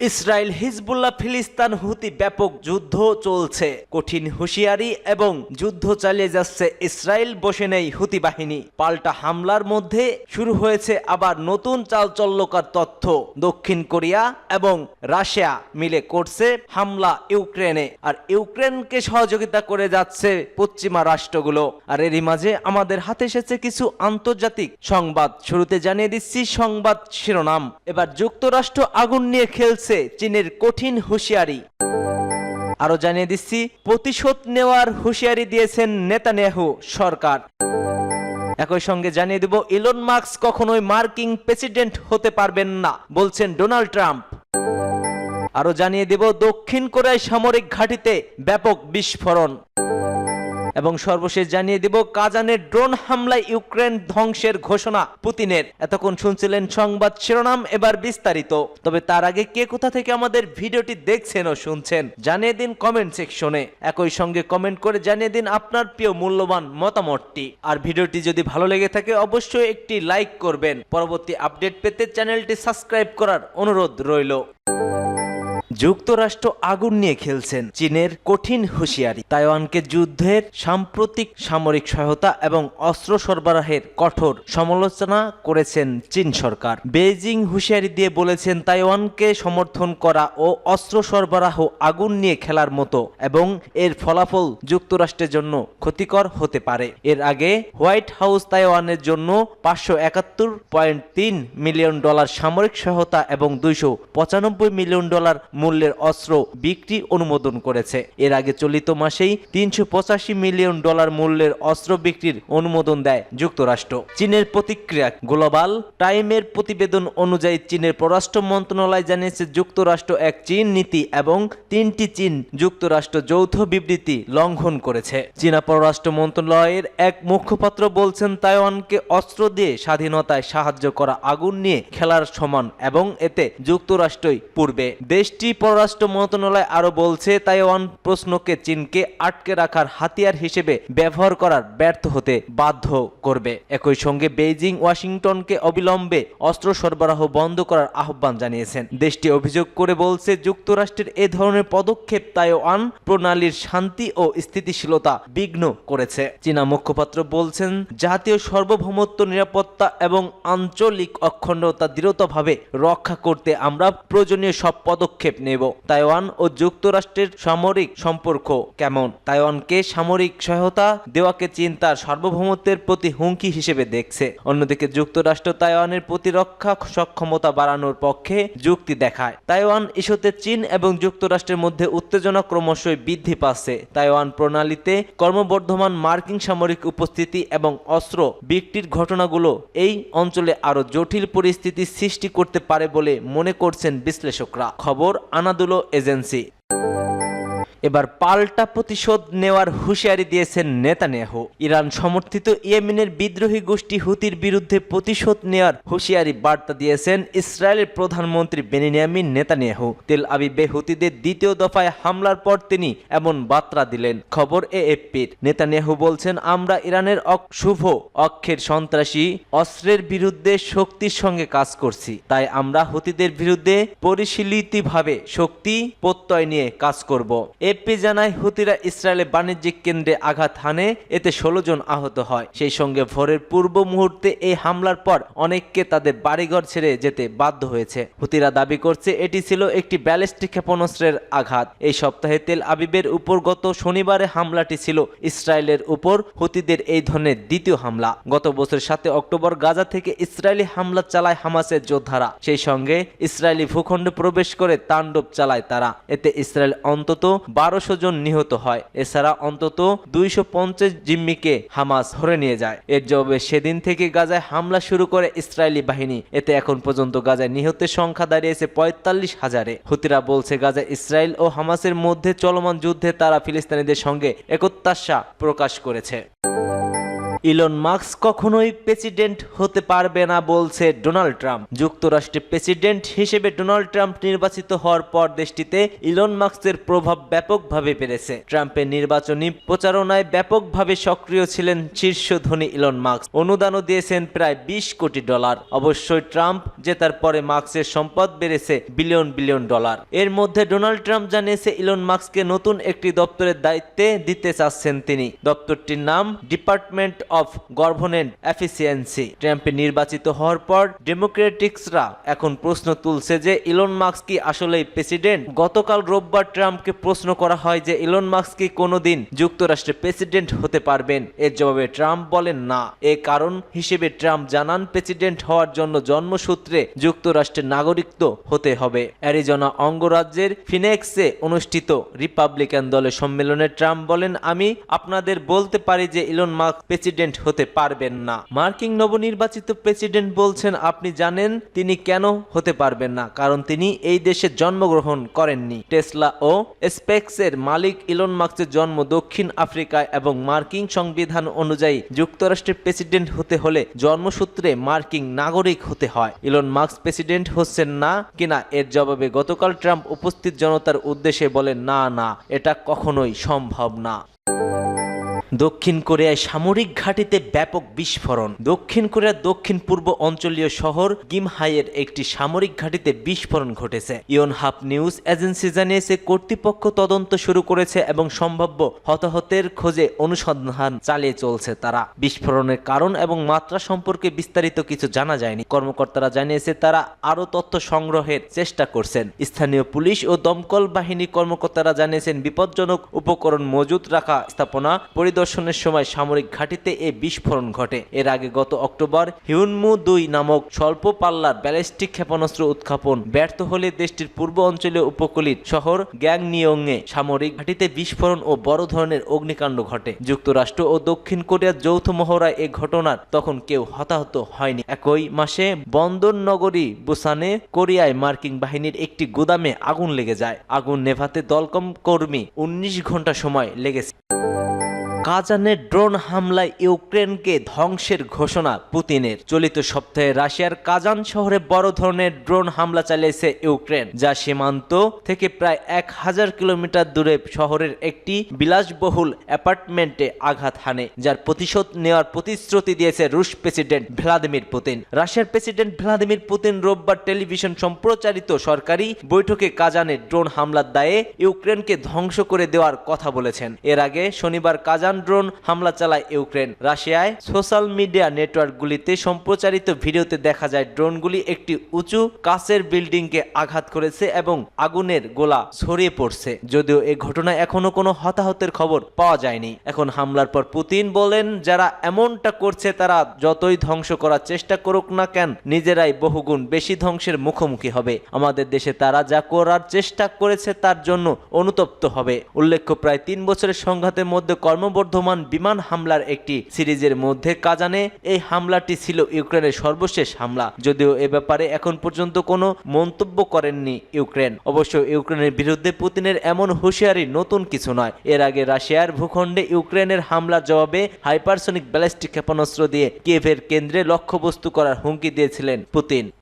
Israel, Hezbollah, ফিলিস্তান, হুতি ব্যাপক যুদ্ধ চলছে। কঠিন হুঁশিয়ারি এবং যুদ্ধ চালিয়ে যাচ্ছে ইসরায়েল, বসে নেই হুতি বাহিনী। পাল্টা হামলার মধ্যে শুরু হয়েছে আবার নতুন চালচল্যকার তথ্য। দক্ষিণ কোরিয়া এবং রাশিয়া মিলে করছে হামলা ইউক্রেনে। আর ইউক্রেনকে সহযোগিতা করে যাচ্ছে পশ্চিমা রাষ্ট্রগুলো। আর এরই মাঝে আমাদের হাতে এসেছে কিছু আন্তর্জাতিক সংবাদ। শুরুতে জানিয়ে দিচ্ছি সংবাদ শিরোনাম। এবার যুক্তরাষ্ট্র আগুন নিয়ে খেলছে চীনের কঠিন হুঁশিয়ারি। আরও জানিয়ে দিচ্ছি, প্রতিশোধ নেওয়ার হুঁশিয়ারি দিয়েছেন নেতানিয়াহু সরকার। একই সঙ্গে জানিয়ে দিব, ইলন মার্কস কখনোই মার্কিং প্রেসিডেন্ট হতে পারবেন না, বলছেন ডোনাল্ড ট্রাম্প। আরও জানিয়ে দেব, দক্ষিণ কোরিয়ায় সামরিক ঘাঁটিতে ব্যাপক বিস্ফোরণ। এবং সর্বশেষ জানিয়ে দিব কাজানের ড্রোন হামলায় ইউক্রেন ধ্বংসের ঘোষণা পুতিনের। এতক্ষণ শুনছিলেন সংবাদ শিরোনাম, এবার বিস্তারিত। তবে তার আগে কে কোথা থেকে আমাদের ভিডিওটি দেখছেন ও শুনছেন, জানিয়ে দিন কমেন্ট সেকশনে একই সঙ্গে কমেন্ট করে জানিয়ে দিন আপনার প্রিয় মূল্যবান মতামতটি। আর ভিডিওটি যদি ভালো লেগে থাকে, অবশ্যই একটি লাইক করবেন। পরবর্তী আপডেট পেতে চ্যানেলটি সাবস্ক্রাইব করার অনুরোধ রইল। যুক্তরাষ্ট্র আগুন নিয়ে খেলছেন চীনের কঠিন হুঁশিয়ারি। তাইওয়ানকে যুদ্ধের সাম্প্রতিক সামরিক সহায়তা এবং অস্ত্র সরবরাহের কঠোর সমালোচনা করেছেন চীন সরকার। বেইজিং হুঁশিয়ারি দিয়ে বলেছেন, তাইওয়ানকে সমর্থন করা ও অস্ত্র সরবরাহ আগুন নিয়ে খেলার মতো এবং এর ফলাফল যুক্তরাষ্ট্রের জন্য ক্ষতিকর হতে পারে। এর আগে হোয়াইট হাউস তাইওয়ানের জন্য পাঁচশো একাত্তর পয়েন্ট তিন মিলিয়ন ডলার সামরিক সহায়তা এবং দুইশো পঁচানব্বই মিলিয়ন ডলার মূল্যের অস্ত্র বিক্রি অনুমোদন করেছে। এর আগে চলিত মাসেই তিনশো পঁচাশি মিলিয়ন ডলার মূল্যের অস্ত্র বিক্রির অনুমোদন দেয় যুক্তরাষ্ট্র। চীনের প্রতিক্রিয়া গ্লোবাল টাইমের প্রতিবেদন অনুযায়ী চীনের পররাষ্ট্র মন্ত্রণালয় জানিয়েছে যুক্তরাষ্ট্র এক চীন নীতি এবং তিনটি চীন যুক্তরাষ্ট্র যৌথ বিবৃতি লঙ্ঘন করেছে। চীনা পররাষ্ট্র মন্ত্রণালয়ের এক মুখপাত্র বলছেন, তাইওয়ানকে অস্ত্র দিয়ে স্বাধীনতায় সাহায্য করা আগুন নিয়ে খেলার সমান এবং এতে যুক্তরাষ্ট্রই পূর্বে। দেশটি পররাষ্ট্র মন্ত্রণালয় আরও বলছে, তাইওয়ান প্রশ্নকে চীনকে আটকে রাখার হাতিয়ার হিসেবে ব্যবহার করার ব্যর্থ হতে বাধ্য করবে। একই সঙ্গে বেইজিং, ওয়াশিংটনকে অবিলম্বে অস্ত্র সরবরাহ বন্ধ করার আহ্বান জানিয়েছেন। দেশটি অভিযোগ করে বলছে, যুক্তরাষ্ট্রের এ ধরনের পদক্ষেপ তাইওয়ান প্রণালীর শান্তি ও স্থিতিশীলতা বিঘ্ন করেছে। চীনা মুখপাত্র বলছেন, জাতীয় সার্বভৌমত্ব, নিরাপত্তা এবং আঞ্চলিক অখণ্ডতা দৃঢ়তভাবে রক্ষা করতে আমরা প্রয়োজনীয় সব পদক্ষেপ নেব। তাইওয়ান ও যুক্তরাষ্ট্রের সামরিক সম্পর্ক কেমন? তাইওয়ানকে সামরিক সহায়তা দেওয়াকে চীন তার সার্বভৌমত্বের প্রতি হুমকি হিসেবে দেখছে। অন্যদিকে যুক্তরাষ্ট্র তাইওয়ানের প্রতিরক্ষা সক্ষমতা বাড়ানোর পক্ষে যুক্তি দেখায়। তাইওয়ান ইস্যুতে চীন এবং যুক্তরাষ্ট্রের মধ্যে উত্তেজনা ক্রমশই বৃদ্ধি পাচ্ছে। তাইওয়ান প্রণালীতে কর্মবর্ধমান মার্কিন সামরিক উপস্থিতি এবং অস্ত্র বিক্রির ঘটনাগুলো এই অঞ্চলে আরও জটিল পরিস্থিতি সৃষ্টি করতে পারে বলে মনে করছেন বিশ্লেষকরা। খবর আনাদুলো এজেন্সি। এবার পাল্টা প্রতিশোধ নেওয়ার হুঁশিয়ারি দিয়েছেন নেতানিয়াহু। ইরান সমর্থিত ইয়েমেনের বিদ্রোহী গোষ্ঠী হুতির বিরুদ্ধে প্রতিশোধ নেওয়ার হুঁশিয়ারি বার্তা দিয়েছেন ইসরায়েলের প্রধানমন্ত্রী বেনিয়ামিন নেতানিয়াহু। তেল আবিবে হুতিদের দ্বিতীয় দফায় হামলার পর তিনি এমন বার্তা দিলেন। খবর এএফপির। নেতানিয়াহু বলছেন, আমরা ইরানের শুভ অক্ষের সন্ত্রাসী, অস্ত্রের বিরুদ্ধে শক্তির সঙ্গে কাজ করছি। তাই আমরা হুতিদের বিরুদ্ধে পরিশীলিতভাবে শক্তি প্রত্যয় নিয়ে কাজ করব। এপি জানায় হুতিরা ইসরায়েলে বাণিজ্যিক কেন্দ্রে আঘাত হানে, এতে ষোলো জন আহত হয়। সেই সঙ্গে ভোরের পূর্ব মুহূর্তে এই হামলার পর অনেককে তাদের বাড়িঘর ছেড়ে যেতে বাধ্য হয়েছে। হুতিরা দাবি করছে, এটি ছিল একটি ব্যালিস্টিক ক্ষেপণাস্ত্রের আঘাত। এই সপ্তাহে তেল আবিবের উপর গত শনিবারে হামলাটি ছিল ইসরায়েলের উপর, হুতিদের এই ধরনের দ্বিতীয় হামলা। গত বছর সাথে অক্টোবর গাজা থেকে ইসরায়েলি হামলা চালায় হামাসের যোদ্ধারা। সেই সঙ্গে ইসরায়েলি ভূখণ্ডে প্রবেশ করে তাণ্ডব চালায় তারা। এতে ইসরায়েল অন্তত বারোশো জন নিহত হয়। এছাড়া অন্তত দুইশো পঞ্চাশ জিম্মিকে হামাস ধরে নিয়ে যায়। এর জবাবে সেদিন থেকে গাজায় হামলা শুরু করে ইসরায়েলি বাহিনী। এতে এখন পর্যন্ত গাজায় নিহতের সংখ্যা দাঁড়িয়েছে পঁয়তাল্লিশ হাজারে। হুতিরা বলছে, গাজায় ইসরায়েল ও হামাসের মধ্যে চলমান যুদ্ধে তারা ফিলিস্তিনিদের সঙ্গে একত্যাশা প্রকাশ করেছে। ইলন মাস্ক কখনোই প্রেসিডেন্ট হতে পারবে না বলছে ডোনাল্ড ট্রাম্প। যুক্তরাষ্ট্রের প্রেসিডেন্ট হিসেবে ডোনাল্ড ট্রাম্প নির্বাচিত হওয়ার পর দেশটিতে ইলন মাস্কের প্রভাব ব্যাপকভাবে বেড়েছে। ট্রাম্পের নির্বাচনী প্রচারণায় ব্যাপকভাবে সক্রিয় ছিলেন শীর্ষ ধনী ইলন মাস্ক। অনুদানও দিয়েছেন প্রায় বিশ কোটি ডলার। অবশ্যই ট্রাম্প জেতার পরে মার্কসের সম্পদ বেড়েছে বিলিয়ন বিলিয়ন ডলার। এর মধ্যে ডোনাল্ড ট্রাম্প জানিয়েছে ইলন মাস্ককে নতুন একটি দপ্তরের দায়িত্বে দিতে চাচ্ছেন তিনি। দপ্তরটির নাম ডিপার্টমেন্ট অফ গভর্নেন্ট এফিসিয়েন্সি। ট্রাম্পে নির্বাচিত হওয়ার পর ডেমোক্রেটিক্সরা এখন প্রশ্ন তুলছে যে ইলন মাস্ক কি আসলেই প্রেসিডেন্ট? গতকাল রোববার ট্রাম্পকে প্রশ্ন করা হয় যে ইলন মাস্ক কি কোনোদিন যুক্তরাষ্ট্রের প্রেসিডেন্ট হতে পারবেন? এর জবাবে ট্রাম্প বলেন না। এ কারণ হিসেবে ট্রাম্প জানান প্রেসিডেন্ট হওয়ার জন্য জন্মসূত্রে যুক্তরাষ্ট্রের নাগরিকত্ব হতে হবে। অ্যারিজোনা অঙ্গরাজ্যের ফিনেক্সে অনুষ্ঠিত রিপাবলিকান দলের সম্মেলনে ট্রাম্প বলেন, আমি আপনাদের বলতে পারি যে ইলন মাস্ক প্রেসিডেন্ট হতে পারবেন না। মার্কিন নবনির্বাচিত প্রেসিডেন্ট বলছেন, আপনি জানেন তিনি কেন হতে পারবেন না, কারণ তিনি এই দেশে জন্মগ্রহণ করেননি। টেসলা ও স্পেক্সের মালিক ইলন মাস্কের জন্ম দক্ষিণ আফ্রিকায় এবং মার্কিন সংবিধান অনুযায়ী যুক্তরাষ্ট্রের প্রেসিডেন্ট হতে হলে জন্মসূত্রে মার্কিন নাগরিক হতে হয়। ইলন মাস্ক প্রেসিডেন্ট হচ্ছেন না কিনা এর জবাবে গতকাল ট্রাম্প উপস্থিত জনতার উদ্দেশ্যে বলেন, না না, এটা কখনোই সম্ভব না। দক্ষিণ কোরিয়ায় সামরিক ঘাঁটিতে ব্যাপক বিস্ফোরণ। দক্ষিণ কোরিয়ার দক্ষিণ পূর্ব অঞ্চলীয় শহর গিমহাইয়ের একটি সামরিক ঘাঁটিতে বিস্ফোরণ ঘটেছে। ইয়নহাপ নিউজ এজেন্সি জানিয়েছে, কর্তৃপক্ষ তদন্ত শুরু করেছে এবং সম্ভাব্য হতাহতের খোঁজে অনুসন্ধান চালিয়ে চলছে তারা। বিস্ফোরণের কারণ এবং মাত্রা সম্পর্কে বিস্তারিত কিছু জানা যায়নি। কর্মকর্তারা জানিয়েছে, তারা আরও তথ্য সংগ্রহের চেষ্টা করছেন। স্থানীয় পুলিশ ও দমকল বাহিনী কর্মকর্তারা জানিয়েছেন, বিপজ্জনক উপকরণ মজুত রাখা স্থাপনা পরিদর্শনের সময় সামরিক ঘাঁটিতে এই বিস্ফোরণ ঘটে। এর আগে গত অক্টোবর হিউনমু দুই নামক স্বল্প পাল্লার ব্যালিস্টিক ক্ষেপণাস্ত্র উৎক্ষেপণ ব্যর্থ হলে দেশটির পূর্ব অঞ্চলীয় উপকূলীয় শহর গ্যাংনিয়ংয়ে সামরিক ঘাঁটিতে বিস্ফোরণ ও বড় ধরনের অগ্নিকাণ্ড ঘটে। যুক্তরাষ্ট্র ও দক্ষিণ কোরিয়ার যৌথ মহড়ায় এ ঘটনার তখন কেউ হতাহত হয়নি। একই মাসে বন্দর নগরী বুসানে কোরিয়ায় মার্কিন বাহিনীর একটি গুদামে আগুন লেগে যায়। আগুন নেভাতে দলকম কর্মী উনিশ ঘণ্টা সময় লেগেছে। কাজানের ড্রোন হামলায় ইউক্রেনকে ধ্বংসের ঘোষণা পুতিনের। চলিত সপ্তাহে রাশিয়ার কাজান শহরে বড় ধরনের ড্রোন হামলা চালিয়েছে ইউক্রেন, যা সীমান্ত থেকে প্রায় এক হাজার কিলোমিটার দূরে শহরের একটি বিলাসবহুল অ্যাপার্টমেন্টে আঘাত হানে, যার প্রতিশোধ নেওয়ার প্রতিশ্রুতি দিয়েছে রুশ প্রেসিডেন্ট ভ্লাদিমির পুতিন। রাশিয়ার প্রেসিডেন্ট ভ্লাদিমির পুতিন রোববার টেলিভিশন সম্প্রচারিত সরকারি বৈঠকে কাজানে ড্রোন হামলার দায়ে ইউক্রেনকে ধ্বংস করে দেওয়ার কথা বলেছেন। এর আগে শনিবার কাজান ড্রোন হামলা চালায় ইউক্রেন। রাশিয়ায় সোশ্যাল মিডিয়া নেটওয়ার্কগুলিতে সম্প্রচারিত ভিডিওতে দেখা যায়, ড্রোনগুলি একটি উঁচু কাচের বিল্ডিংকে আঘাত করেছে এবং আগুনের গোলা ছড়িয়ে পড়ছে। যদিও এই ঘটনায় এখনও কোনো হতাহতের খবর পাওয়া যায়নি। এখন হামলার পর পুতিন বলেন, যারা এমনটা করছে তারা যতই ধ্বংস করার চেষ্টা করুক না কেন, নিজেরাই বহুগুণ বেশি ধ্বংসের মুখোমুখি হবে। আমাদের দেশে তারা যা করার চেষ্টা করেছে তার জন্য অনুতপ্ত হবে। উল্লেখ্য, প্রায় তিন বছরের সংঘাতের মধ্যে ক্রমবর্ধমান বিমান হামলার একটি সিরিজের মধ্যে কাজানে এই হামলাটি ছিল ইউক্রেনের সর্বশেষ হামলা। যদিও এ ব্যাপারে এখন পর্যন্ত কোনো মন্তব্য করেননি ইউক্রেন। অবশ্য ইউক্রেনের বিরুদ্ধে পুতিনের এমন হুঁশিয়ারি নতুন কিছু নয়। এর আগে রাশিয়ার ভূখণ্ডে ইউক্রেনের হামলার জবাবে হাইপারসনিক ব্যালিস্টিক ক্ষেপণাস্ত্র দিয়ে কিয়েভের কেন্দ্রে লক্ষ্যবস্তু করার হুমকি দিয়েছিলেন পুতিন।